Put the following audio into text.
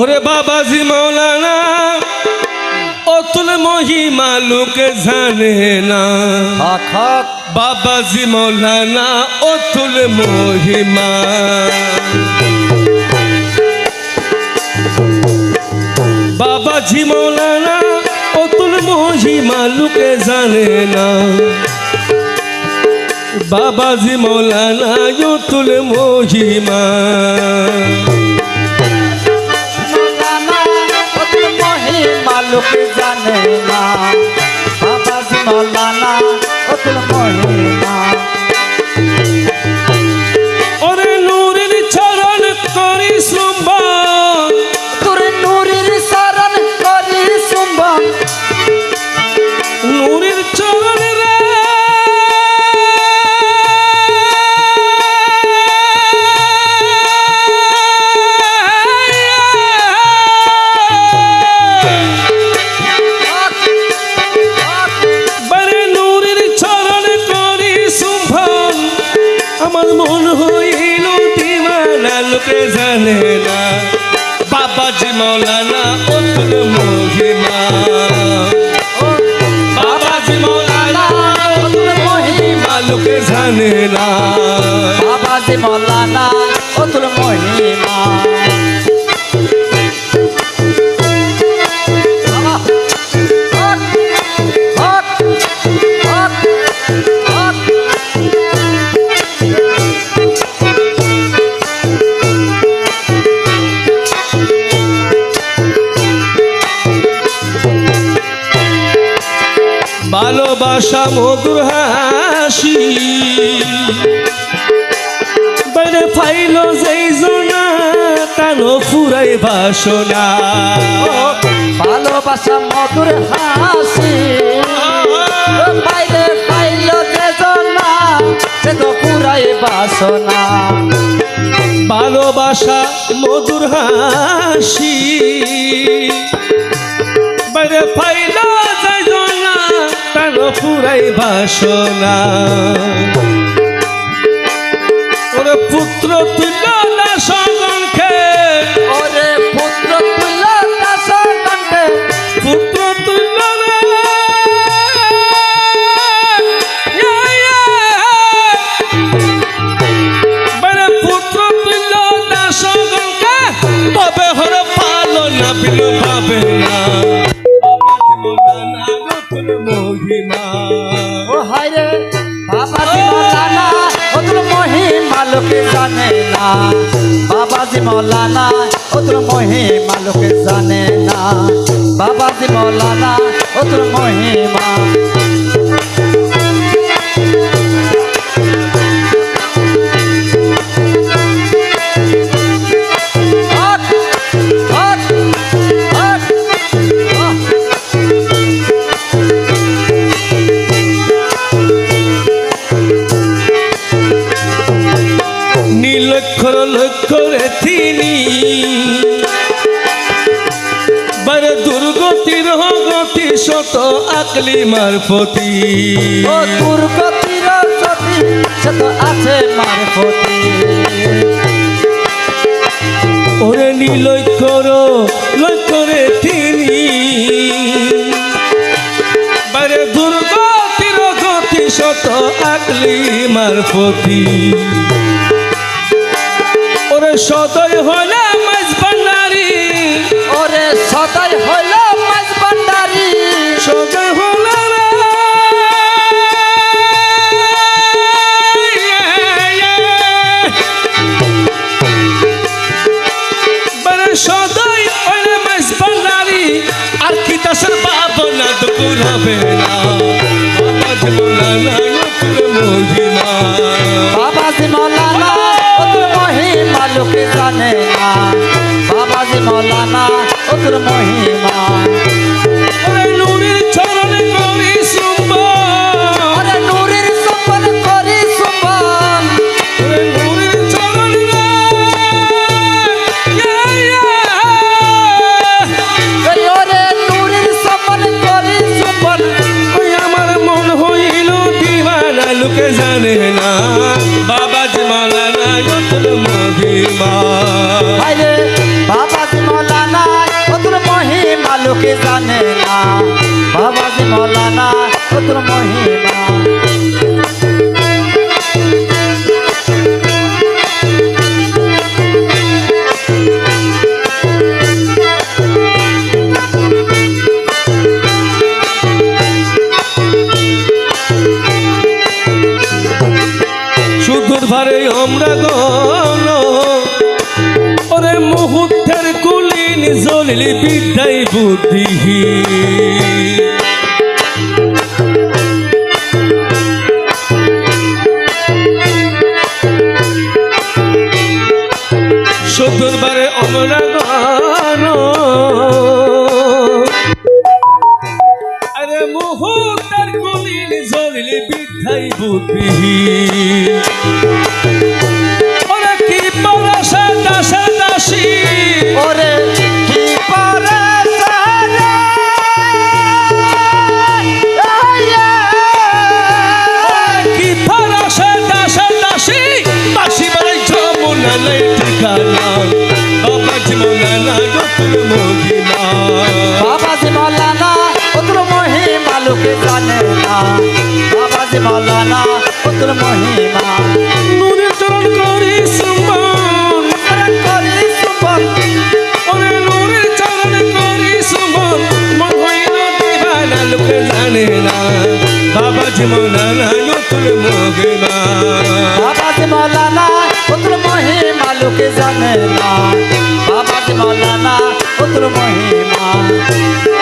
ওরে বাবাজি মৌলানা অতুল মহিমা লোকে জানে না। হক বাবাজি মৌলানা অতুল মহিমা। বাবাজি মৌলানা অতুল মহিমা লোকে জানে না। বাবাজি মৌলানা অতুল মহিমা। লোক জানে না। ভালোবাসা মধুর হাসি বাইরে ফাইল যেই জনা কানো ফুরাই বাসনা। ভালোবাসা মধুর হাসি। বাইরে ফাইল যে জনা সে তো পুরাই বাসনা। ভালোবাসা মধুর হাসি। ফুরাই বাসনা। ওরে পুত্র তুল না ওরে পুত্র তুল না পুত্র তুল বাবাজি মৌলানা অতুল মহিমা লোকে জানে না। বাবাজি মৌলানা অতুল মহিমা নীলক্ষর লক্ষ্যরে তিনি বারে দুর্গতির গতি শত আকলি মারফতি। ও দুর্গতির সতী সে তো আছে মারফতি। ওরে নীলক্ষর লক্ষ্যরে তিনি বারে দুর্গতির গতি শত আকলি মারফতি। সদয় হলে মাঝ ভান্ডারি। ওরে সদয় হইল ওই আমার মন হইল দিওয়ানা লোকে জানে না। যত মহিমা। জানে না। বাবাজি মৌলানা ও তোর মহিমা আমরা গণ জলিলি বিদ্যাই বুদ্ধি সুদূর ভারে আমরা গণ আরে মুহূর্তের কুলিন জলিলি বিদ্যাই বুদ্ধি নাই ঠিকানা বাবা মহিমা বাবাজি মৌলানা তোর মহিমা লোকে জানে না বাবাজি মৌলানা ও মহিমা নুরে চরণ করি সুমন করি সুপন ওরে নুরে চরণ করি সুমন মন হইল দিবানা লোকে জানে না বাবা জীবনা না লোকে জানে না। বাবা মহিমা।